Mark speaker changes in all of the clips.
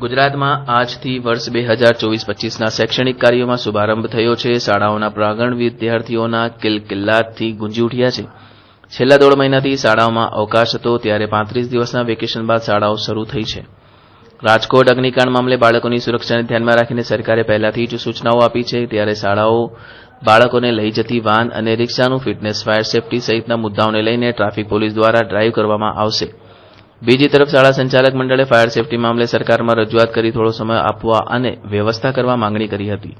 Speaker 1: ગુજરાતમાં આજથી વર્ષ બે હજાર ચોવીસ પચીસના શૈક્ષણિક કાર્યોમાં શુભારંભ થયો છે. શાળાઓના પ્રાંગણ વિદ્યાર્થીઓના કિલકિલ્લાટથી ગુંજી ઉઠ્યા છે. છેલ્લા દોઢ મહિનાથી શાળાઓમાં અવકાશ હતો, ત્યારે પાંત્રીસ દિવસના વેકેશન બાદ શાળાઓ શરૂ થઈ છે. રાજકોટ અગ્નિકાંડ મામલે બાળકોની સુરક્ષાને ધ્યાનમાં રાખીને સરકારે પહેલાથી જ સૂચનાઓ આપી છે. ત્યારે શાળાઓ બાળકોને લઈ જતી વાન અને રિક્ષાનું ફિટનેસ, ફાયર સેફટી સહિતના મુદ્દાઓને લઈને ટ્રાફિક પોલીસ દ્વારા ડ્રાઈવ કરવામાં આવશે. બીજી તરફ શાળા સંચાલક મંડળે ફાયર સેફટી મામલે સરકારમાં રજૂઆત કરી થોડો સમય આપવા અને વ્યવસ્થા કરવા માંગણી કરી હતી.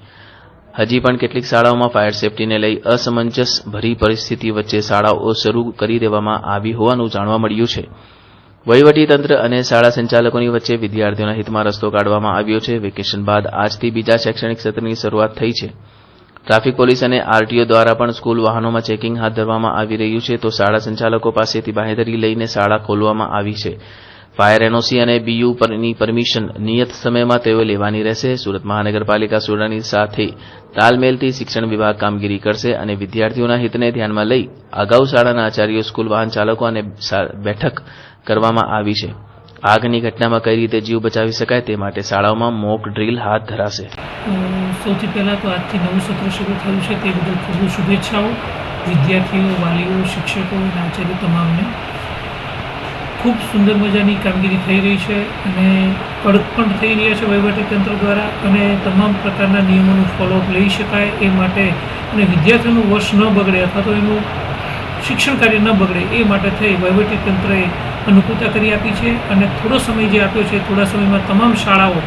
Speaker 1: હજી પણ કેટલીક શાળાઓમાં ફાયર સેફટીને લઈ અસમંજસ ભરી પરિસ્થિતિ વચ્ચે શાળાઓ શરૂ કરી દેવામાં આવી હોવાનું જાણવા મળ્યું છે. વહીવટીતંત્ર અને શાળા સંચાલકોની વચ્ચે વિદ્યાર્થીઓના હિતમાં રસ્તો કાઢવામાં આવ્યો છે. વેકેશન બાદ આજથી બીજા શૈક્ષણિક સત્રની શરૂઆત થઈ છે. ટ્રાફિક પોલીસ અને આરટીઓ દ્વારા પણ સ્કૂલ વાહનોમાં ચેકિંગ હાથ ધરવામાં આવી રહ્યું છે તો શાળા સંચાલકો પાસેથી બાહેધરી લઈને શાળા ખોલવામાં આવી છે. ફાયર એનઓસી અને બીયુ પરની પરમિશન નિયત સમયમાં તેઓ લેવાની રહેશે. સુરત મહાનગરપાલિકા સોડાની સાથે તાલમેલથી શિક્ષણ વિભાગ કામગીરી કરશે અને વિદ્યાર્થીઓના હિતને ધ્યાનમાં લઈ અગાઉ શાળાના આચાર્યો, સ્કૂલ વાહન ચાલકો અને બેઠક કરવામાં આવી છે. આગની ઘટનામાં કઈ રીતે જીવ બચાવી શકાય તે માટે શાળાઓમાં મોક ડ્રીલ હાથ ધરાશે.
Speaker 2: સૌથી પહેલાં તો આજથી નવું સત્ર શરૂ થયું છે તે બદલ ખૂબ શુભેચ્છાઓ. વિદ્યાર્થીઓ, વાલીઓ, શિક્ષકો અને આચાર્ય તમામને. ખૂબ સુંદર મજાની કામગીરી થઈ રહી છે અને કડક પણ થઈ રહ્યા છે વહીવટીતંત્ર દ્વારા અને તમામ પ્રકારના નિયમોનું ફોલોઅપ લઈ શકાય એ માટે અને વિદ્યાર્થીઓનું વર્ષ ન બગડે અથવા તો એનું શિક્ષણ કાર્ય ન બગડે એ માટે થઈ વહીવટીતંત્રએ અનુકૂળતા કરી આપી છે અને થોડો સમય જે આપ્યો છે, થોડા સમયમાં તમામ શાળાઓ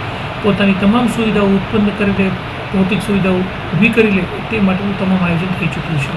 Speaker 2: પોતાની તમામ સુવિધાઓ ઉત્પન્ન કરી લે, ભૌતિક સુવિધાઓ ઊભી કરી લે, તે માટેનું તમામ આયોજન થઈ ચૂક્યું છે.